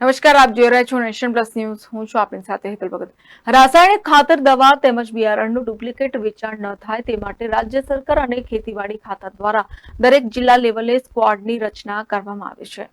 નમસ્કાર, આપ જોઈ રહ્યા છો નેશન પ્લસ ન્યૂઝ. હું છું આપની સાથે હેતલ ભગત. રાસાયણિક ખાતર દવા તેમજ બિયારણનું ડુપ્લિકેટ વેચાણ ન થાય તે માટે રાજ્ય સરકાર અને ખેતીવાડી ખાતા દ્વારા દરેક જિલ્લા લેવલે સ્કવોડની રચના કરવામાં આવી છે.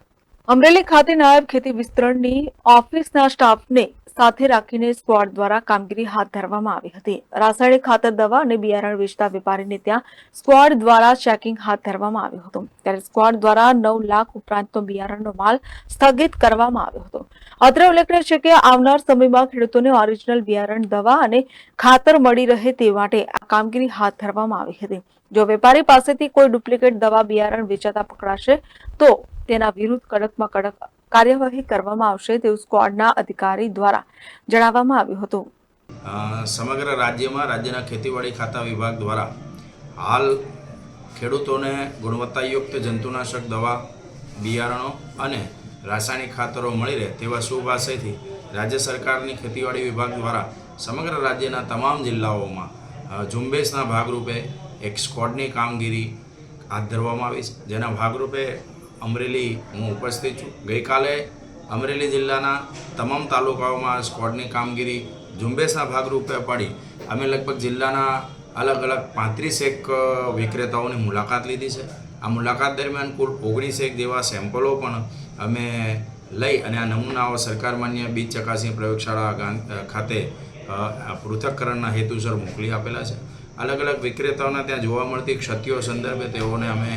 અમરેલી ખાતે નાયબ ખેતી વિસ્તરણની ઓફિસના સ્ટાફને સાથે રાખીને સ્ક્વોડ દ્વારા કામગીરી હાથ ધરવામાં આવી હતી. રાસાયણિક ખાતર દવા અને બિયારણ વેચતા વેપારીને ત્યાં સ્ક્વોડ દ્વારા ચેકિંગ હાથ ધરવામાં આવ્યું હતું. ત્યારે સ્ક્વોડ દ્વારા નવ લાખ ઉપરાંતનો બિયારણનો માલ સ્થગિત કરવામાં આવ્યો હતો. અત્રે ઉલ્લેખનીય છે કે આવનાર સમયમાં ખેડૂતોને ઓરિજિનલ બિયારણ, દવા અને ખાતર મળી રહે તે માટે આ કામગીરી હાથ ધરવામાં આવી હતી. જો વેપારી પાસેથી કોઈ ડુપ્લિકેટ દવા, બિયારણ વેચાતા પકડાશે તો તેના વિરુદ્ધ કડકમાં કડક કાર્યવાહી કરવામાં આવશે તેવું સ્ક્વોડના અધિકારી દ્વારા જણાવવામાં આવ્યું હતું. સમગ્ર રાજ્યમાં રાજ્યના ખેતીવાડી ખાતા વિભાગ દ્વારા હાલ ખેડૂતોને ગુણવત્તાયુક્ત જંતુનાશક દવા, બિયારણો અને રાસાયણિક ખાતરો મળી રહે તેવા શુભ રાજ્ય સરકારની ખેતીવાડી વિભાગ દ્વારા સમગ્ર રાજ્યના તમામ જિલ્લાઓમાં ઝુંબેશના ભાગરૂપે એક સ્કોડની કામગીરી હાથ ધરવામાં આવી છે. જેના ભાગરૂપે અમરેલી હું ઉપસ્થિત છું. ગઈકાલે અમરેલી જિલ્લાના તમામ તાલુકાઓમાં સ્કોડની કામગીરી ઝુંબેશના ભાગરૂપે પડી. અમે લગભગ જિલ્લાના અલગ અલગ પાંત્રીસ એક વિક્રેતાઓની મુલાકાત લીધી છે. આ મુલાકાત દરમિયાન કુલ ઓગણીસ એક જેવા સેમ્પલો પણ અમે લઈ અને આ નમૂનાઓ સરકાર માન્ય બીજ ચકાસણી પ્રયોગશાળા ખાતે પૃથક્કરણના હેતુસર મોકલી આપેલા છે. અલગ અલગ વિક્રેતાઓના ત્યાં જોવા મળતી ક્ષતિઓ સંદર્ભે તેઓને અમે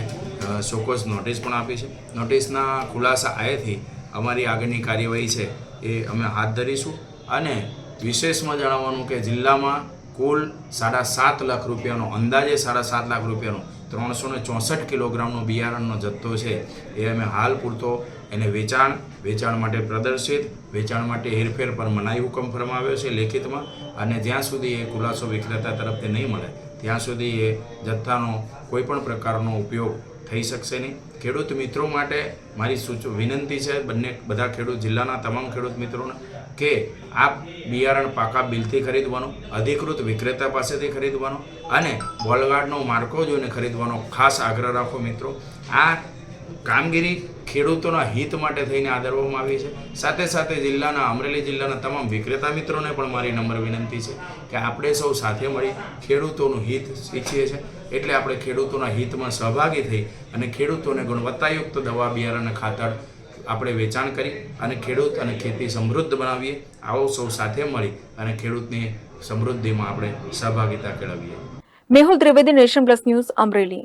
ચોક્કસ નોટિસ પણ આપી છે. નોટિસના ખુલાસા આયેથી અમારી આગળની કાર્યવાહી છે એ અમે હાથ ધરીશું અને વિશેષમાં જણાવવાનું કે જિલ્લામાં કુલ સાડા સાત લાખ રૂપિયાનો, અંદાજે સાડા સાત લાખ રૂપિયાનો, ત્રણસો ને ચોસઠ કિલોગ્રામનો બિયારણનો જથ્થો છે એ અમે હાલ પૂરતો એને વેચાણ વેચાણ માટે પ્રદર્શિત, વેચાણ માટે હેરફેર પર મનાઈ હુકમ ફરમાવ્યો છે લેખિતમાં અને જ્યાં સુધી એ ખુલાસો વિક્રેતા તરફથી નહીં મળે, ત્યાં સુધી એ જથ્થાનો કોઈપણ પ્રકારનો ઉપયોગ થઈ શકશે નહીં. ખેડૂત મિત્રો માટે મારી સૂચ, વિનંતી છે બંને, બધા ખેડૂત, જિલ્લાના તમામ ખેડૂત મિત્રોને, કે આ બિયારણ પાકા બિલથી ખરીદવાનો, અધિકૃત વિક્રેતા પાસેથી ખરીદવાનો અને વોલગાર્ડનો માર્કો જોઈને ખરીદવાનો ખાસ આગ્રહ રાખો મિત્રો. આ કામગીરી ખેડૂતોના હિત માટે થઈને આદરવામાં આવી છે. સાથે સાથે જિલ્લાના, અમરેલી જિલ્લાના તમામ વિક્રેતા મિત્રોને પણ મારી નમ્ર વિનંતી છે કે આપણે સૌ સાથે મળી ખેડૂતોનું હિત ઈચ્છીએ છીએ. એટલે આપણે ખેડૂતોના હિતમાં સહભાગી થઈ અને ખેડૂતોને ગુણવત્તાયુક્ત દવા, બિયારણ ખાતર આપણે વેચાણ કરી અને ખેડૂત અને ખેતી સમૃદ્ધ બનાવીએ. આવો સૌ સાથે મળી અને ખેડૂતની સમૃદ્ધિમાં આપણે સહભાગિતા કેળવીએ. Mehul Trivedi nation plus news, Amreli.